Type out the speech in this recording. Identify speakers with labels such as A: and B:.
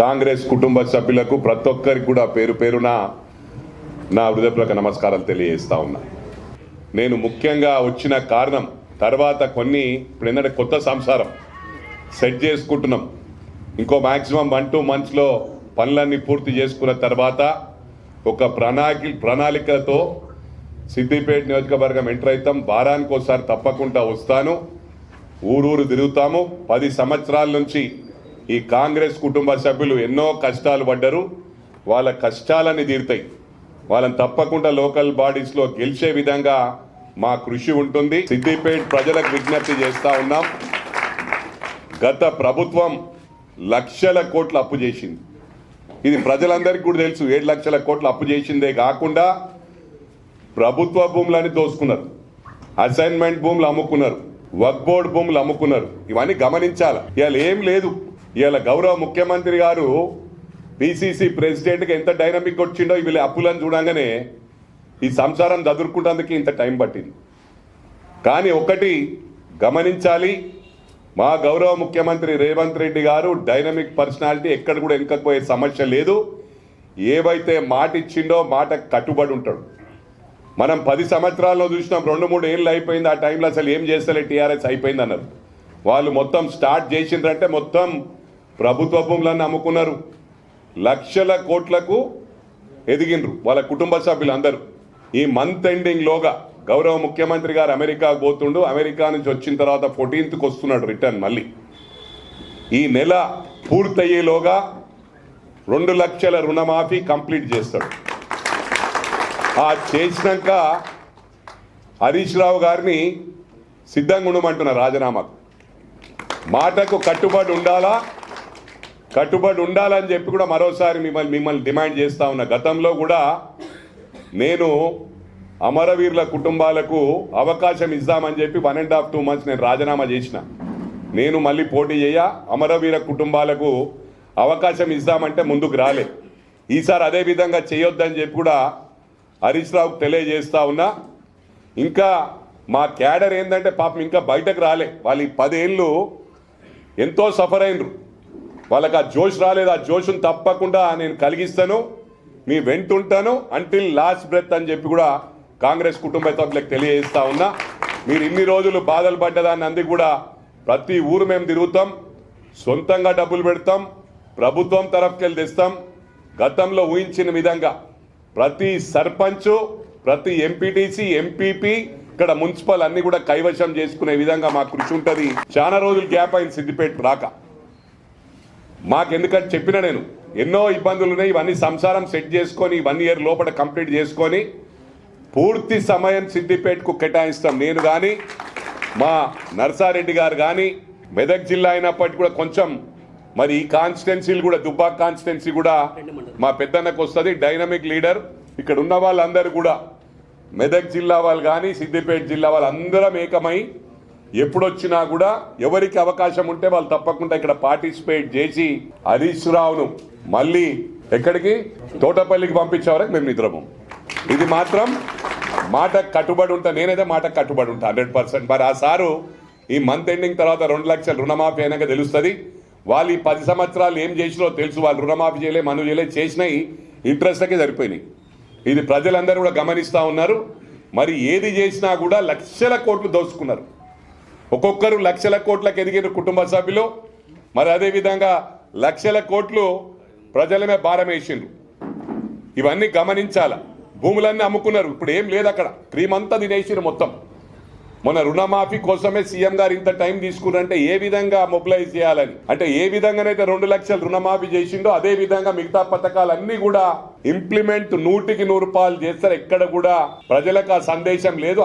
A: కాంగ్రెస్ కుటుంబ సభ్యులకు ప్రతి ఒక్కరికి కూడా పేరు పేరున నా హృదయపూర్వక నమస్కారాలు తెలియజేస్తా ఉన్నా. నేను ముఖ్యంగా వచ్చిన కారణం తర్వాత కొన్ని ఇప్పుడు ఏంటంటే కొత్త సంసారం సెట్ చేసుకుంటున్నాం. ఇంకో మ్యాక్సిమం వన్ టూ మంత్స్లో పనులన్నీ పూర్తి చేసుకున్న తర్వాత ఒక ప్రణాళిక ప్రణాళికతో సిద్దిపేట నియోజకవర్గం ఎంటర్ అవుతాం. వారానికి ఒకసారి తప్పకుండా వస్తాను. ఊరూరు తిరుగుతాము. పది సంవత్సరాల నుంచి ఈ కాంగ్రెస్ కుటుంబ సభ్యులు ఎన్నో కష్టాలు పడ్డరు. వాళ్ళ కష్టాలని తీరుతాయి. వాళ్ళని తప్పకుండా లోకల్ బాడీస్లో గెలిచే విధంగా మా కృషి ఉంటుంది. సిద్దిపేట ప్రజలకు విజ్ఞప్తి చేస్తా ఉన్నాం. గత ప్రభుత్వం లక్షల కోట్లు అప్పు చేసింది. ఇది ప్రజలందరికీ కూడా తెలుసు. ఏడు లక్షల కోట్లు అప్పు చేసిందే కాకుండా ప్రభుత్వ భూములని దోసుకున్నారు. అసైన్మెంట్ భూములు అమ్ముకున్నారు. వర్క్ బోర్డ్ భూములు అమ్ముకున్నారు. ఇవన్నీ గమనించాలి. ఇవాళ ఏం లేదు. ఇవాళ గౌరవ ముఖ్యమంత్రి గారు పిసిసి ప్రెసిడెంట్కి ఎంత డైనమిక్ వచ్చిండో వీళ్ళ అప్పులను చూడంగానే ఈ సంసారం చదురుకుంటేందుకు ఇంత టైం పట్టింది. కానీ ఒకటి గమనించాలి మా గౌరవ ముఖ్యమంత్రి రేవంత్ రెడ్డి గారు డైనమిక్ పర్సనాలిటీ ఎక్కడ కూడా ఎంకపోయే సమస్య లేదు. ఏవైతే మాట ఇచ్చిండో మాట కట్టుబడి ఉంటాడు. మనం పది సంవత్సరాల్లో చూసినాం రెండు మూడు ఏళ్ళు అయిపోయింది ఆ టైంలో అసలు ఏం చేస్తలే టీఆర్ఎస్ అయిపోయింది అన్నారు. వాళ్ళు మొత్తం స్టార్ట్ చేసిండ్రంటే మొత్తం ప్రభుత్వ భూములన్నీ అమ్ముకున్నారు లక్షల కోట్లకు ఎదిగినరు వాళ్ళ కుటుంబ సభ్యులు అందరూ ఈ మంత్ ఎండింగ్ లోగా గౌరవ ముఖ్యమంత్రి గారు అమెరికాకు పోతుండు. అమెరికా నుంచి వచ్చిన తర్వాత ఫోర్టీన్త్కి వస్తున్నాడు రిటర్న్ మళ్ళీ. ఈ నెల పూర్తయ్యేలోగా రెండు లక్షల రుణమాఫీ కంప్లీట్ చేస్తాడు. ఆ చేసినాక హరీష్ రావు గారిని సిద్ధంగా ఉండమంటున్నారు రాజీనామాకు. మాటకు కట్టుబడి ఉండాలా? కట్టుబడి ఉండాలని చెప్పి కూడా మరోసారి మిమ్మల్ని మిమ్మల్ని డిమాండ్ చేస్తా ఉన్న. గతంలో కూడా నేను అమరవీరుల కుటుంబాలకు అవకాశం ఇద్దామని చెప్పి one and half two months నేను రాజీనామా చేసిన. నేను మళ్ళీ పోటీ చేయ అమరవీర కుటుంబాలకు అవకాశం ఇద్దామంటే ముందుకు రాలే. ఈసారి అదే విధంగా చేయొద్దని చెప్పి కూడా హరీష్ రావుకు తెలియజేస్తా ఉన్నా. ఇంకా మా క్యాడర్ ఏంటంటే పాపం ఇంకా బయటకు రాలే. వాళ్ళు ఈ పదేళ్ళు ఎంతో సఫర్ అయినరు. వాళ్ళకి ఆ జోష్ రాలేదు ఆ జోష్ను తప్పకుండా నేను కలిగిస్తాను మీ వెంటుంటాను అంటిల్ లాస్ట్ బ్రెత్ అని చెప్పి కూడా కాంగ్రెస్ కుటుంబ సభ్యులకు తెలియజేస్తా ఉన్నా. మీరు ఇన్ని రోజులు బాధలు పడ్డదాన్ని అంది కూడా ప్రతి ఊరు మేము తిరుగుతాం సొంతంగా డబ్బులు పెడతాం ప్రభుత్వం తరఫుకెళ్ళి తెస్తాం. గతంలో ఊహించిన విధంగా ప్రతి సర్పంచ్ ప్రతి ఎంపీటీసీ ఎంపీపీ ఇక్కడ మున్సిపల్ అన్ని కూడా కైవశం చేసుకునే విధంగా మా కృషి ఉంటుంది. చాలా రోజులు గ్యాప్ అయింది సిద్దిపేట రాక. మాకెందుకంటే చెప్పిన నేను. ఎన్నో ఇబ్బందులు ఉన్నాయి ఇవన్నీ సంసారం సెట్ చేసుకొని వన్ ఇయర్ లోపల కంప్లీట్ చేసుకొని పూర్తి సమయం సిద్దిపేటకు కేటాయిస్తాం. నేను కానీ మా నర్సారెడ్డి గారు కానీ మెదక్ జిల్లా అయినప్పటికీ కూడా కొంచెం మరి ఈ కాన్స్టిట్యున్సీలు కూడా దుబ్బాక్ కాన్స్టిట్యున్సీ కూడా మా పెద్దన్నకు వస్తుంది డైనమిక్ లీడర్. ఇక్కడ ఉన్న వాళ్ళందరూ కూడా మెదక్ జిల్లా వాళ్ళు కానీ సిద్దిపేట జిల్లా వాళ్ళందరం ఏకమై ఎప్పుడొచ్చినా కూడా ఎవరికి అవకాశం ఉంటే వాళ్ళు తప్పకుండా ఇక్కడ పార్టిసిపేట్ చేసి హరీష్ రావును మళ్ళీ ఎక్కడికి? తోటపల్లికి పంపించే వరకు మేము నిద్రము ఇది మాత్రం మాట కట్టుబడి ఉంటా నేనైతే మాట కట్టుబడి ఉంటా హండ్రెడ్ పర్సెంట్. మరి ఆ సారు ఈ మంత్ ఎండింగ్ తర్వాత రెండు లక్షల రుణమాఫీ అయినాక తెలుస్తుంది. వాళ్ళు ఈ పది సంవత్సరాలు ఏం చేసినో తెలుసు. వాళ్ళు రుణమాఫీ చేయలే మను చేయలే చేసినాయి ఇంట్రెస్ట్లకే సరిపోయినాయి. ఇది ప్రజలందరూ కూడా గమనిస్తూ ఉన్నారు. మరి ఏది చేసినా కూడా లక్షల కోట్లు దోచుకున్నారు ఒక్కొక్కరు లక్షల కోట్లకు ఎదిగిన కుటుంబ సభ్యులు మరి అదేవిధంగా లక్షల కోట్లు ప్రజలమే భారం వేసిండ్రు. ఇవన్నీ గమనించాల? భూములన్నీ అమ్ముకున్నారు. ఇప్పుడు ఏం లేదు అక్కడ. క్రీమ్ అంతా తినేసిరు మొత్తం. మొన్న రుణమాఫీ కోసమే సీఎం గారు ఇంత టైం తీసుకున్నారంటే ఏ విధంగా మొబిలైజ్ చేయాలని? అంటే ఏ విధంగానైతే రెండు లక్షలు రుణమాఫీ చేసిండో అదే విధంగా మిగతా పథకాలన్నీ కూడా ఇంప్లిమెంట్ నూటికి నూరు రూపాయలు చేస్తారు. ఎక్కడ కూడా ప్రజలకు ఆ సందేశం లేదు.